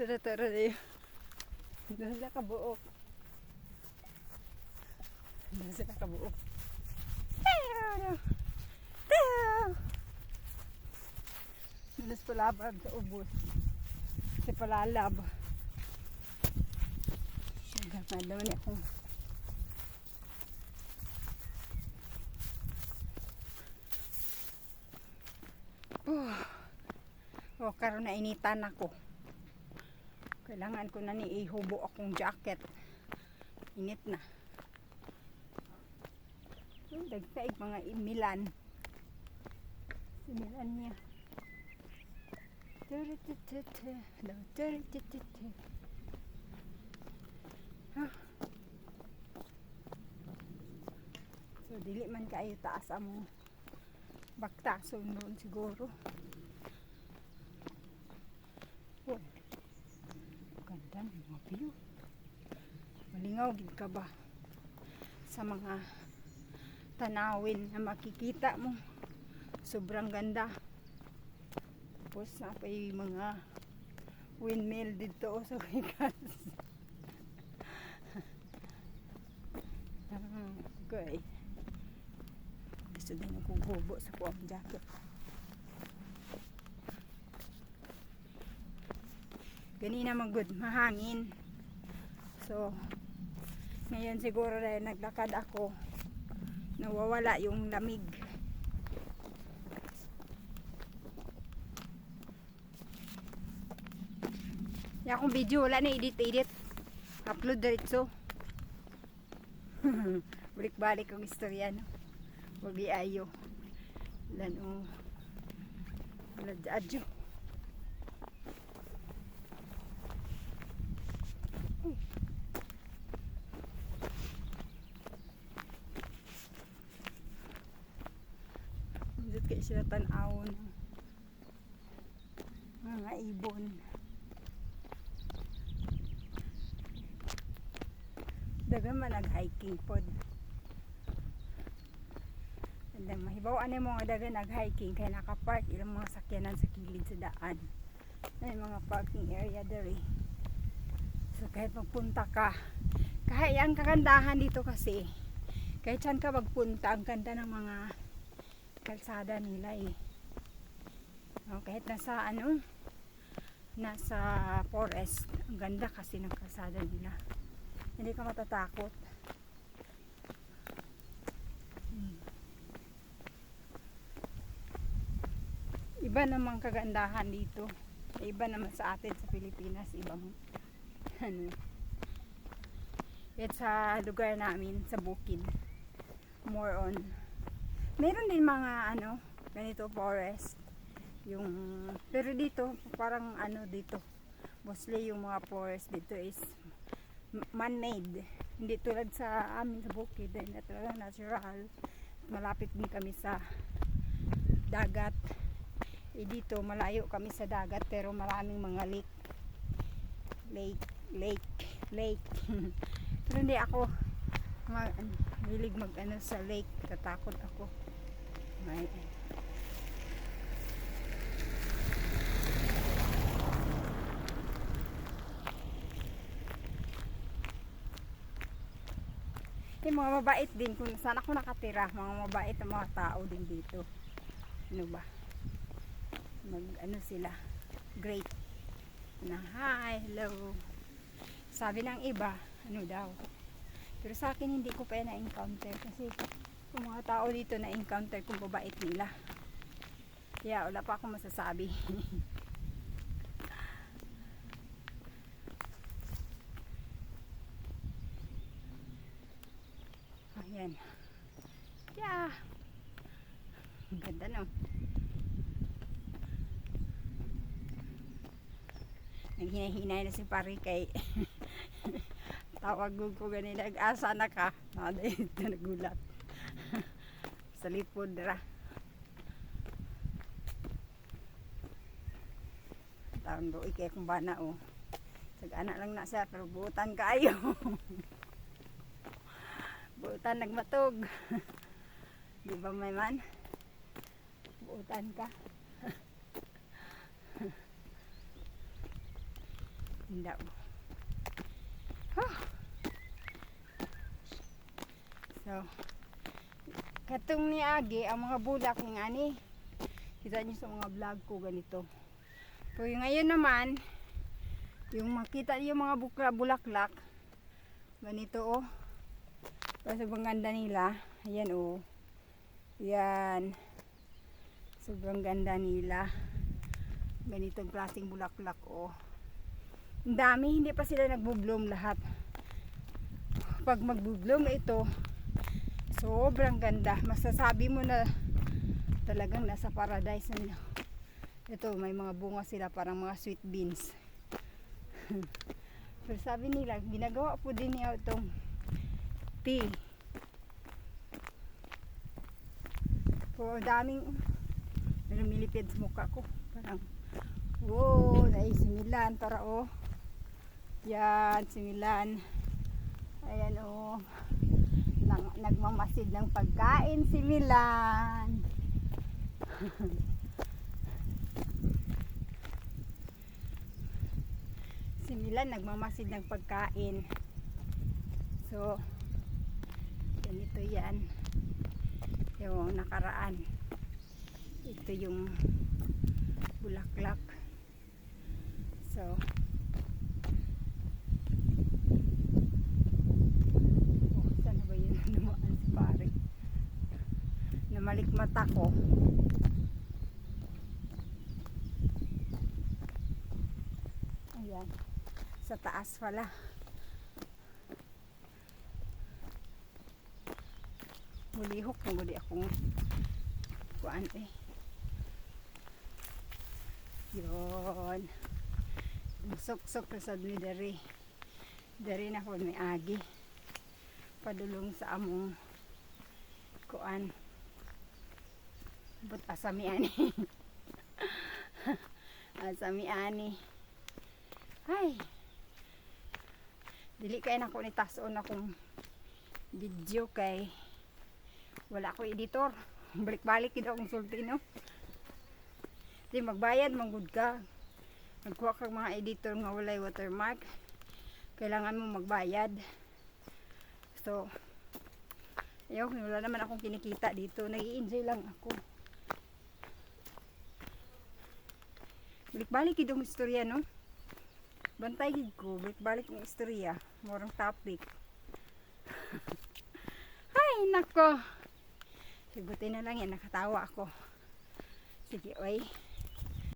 sa natara na yun. Doon sila kabuok. Doon sila kabuok. Doon palabag sa ubos. Kasi palalab. Daw niya akong Oh. Oh, karon na initan ako. Kailangan ko na ni ihubo akong jacket. Init na. Oh, dagsaig mga imilan. Similan niya. Ah. So, dili man kayo taas among baktason doon siguro. Oh, ng mga view. Malingaw gid ka ba sa mga tanawin na makikita mo. Sobrang ganda. Tapos na pa yung mga windmill dito oh, sa Vegas. ah, okay. Gusto din ako gubo sa kuwang jacket. Ganina man good, mahangin. So, ngayon siguro dahil naglakad ako, nawawala yung lamig. Yung akong video, wala na edit-edit. Upload diretso. Balik-balik ang istorya, no? Huwag ayo. Lano. Wala adyo. Dito kayo sila tanawon. Mga ibon. Dagan man nag-hiking pod. Andang mahibaw ano mga dagan nag-hiking kaya nakapark ilang mga sakyanan sa kilid sa daan. Ay mga parking area dere. So kahit magpunta ka, kahit ang kagandahan dito kasi, kahit saan ka magpunta, ang ganda ng mga kalsada nila eh. Oh, kahit nasa ano, nasa forest, ang ganda kasi ng kalsada nila. Hindi ka matatakot. Hmm. Iba namang kagandahan dito. Iba naman sa atin sa Pilipinas, ibang ano. At sa lugar namin, sa bukid. More on. Meron din mga ano, ganito forest. Yung, pero dito, parang ano dito. Mostly yung mga forest dito is man-made. Hindi tulad sa amin sa bukid, hindi talaga natural. Malapit din kami sa dagat. Eh dito, malayo kami sa dagat pero maraming mga lake. Lake, lake, lake. pero hindi ako mag, hilig mag ano sa lake. Tatakot ako. May, Yung mga mabait din, kung saan ako nakatira, mga mabait ang mga tao din dito. Ano ba? Mag, ano sila, great. Na, hi, hello. Sabi ng iba, ano daw. Pero sa akin, hindi ko pa na-encounter kasi yung mga tao dito na-encounter kung mabait nila. Kaya wala pa akong masasabi. Ayan. Yeah. Ganda no. Naghinay-hinay na si pare kay tawag ko gani nag-asa na ka. Nagulat. Sa lipod ra. Taon do ikay kung bana oh. Sag-ana lang na siya pero buutan kayo. Buutan nagmatog. Di ba may man? Buutan ka. Tinda mo. Huh. So, katong ni Agi, ang mga bulak ng ani, kita niyo sa mga vlog ko ganito. Yung ngayon naman, yung makita niyo mga bukla, bulaklak, ganito oh. Tapos sobrang ganda nila. Ayan oh. Yan. Sobrang ganda nila. Ganitong klaseng bulaklak oh. Ang dami, hindi pa sila nagbo-bloom lahat. Pag magbo-bloom ito, sobrang ganda. Masasabi mo na talagang nasa paradise na ito may mga bunga sila parang mga sweet beans. Pero sabi nila ginagawa po din niya itong tea. Po daming lumilipid sa mukha ko. Parang wow dahil similan para oh. Yan similan ayan oh nang, nagmamasid ng pagkain si Milan. Si Milan nagmamasid ng pagkain. So ganito yan. Yung nakaraan. Ito yung bulaklak so oh, saan na ba yun namaan si pare namalik mata ko ayan. Sa taas pala. Mulihok na gudi akong kuan eh. Yun. Sok-sok sa ni dari. Dari na ko may agi. Padulong sa among kuan. But asami ani asami ani ay. Dili kay nako ni tason akong video kay wala ko editor. Balik-balik gid akong sulti no? Di magbayad manggod ka. Nagkuha kag mga editor nga walay watermark. Kailangan mo magbayad. So ayaw wala naman akong kinikita dito. Nag enjoy lang ako. Balik-balik gid ang istorya no bantay gid ko balik-balik ng istorya morang topic ay nako Sigutin na lang yan, nakatawa ako. Sige, oy.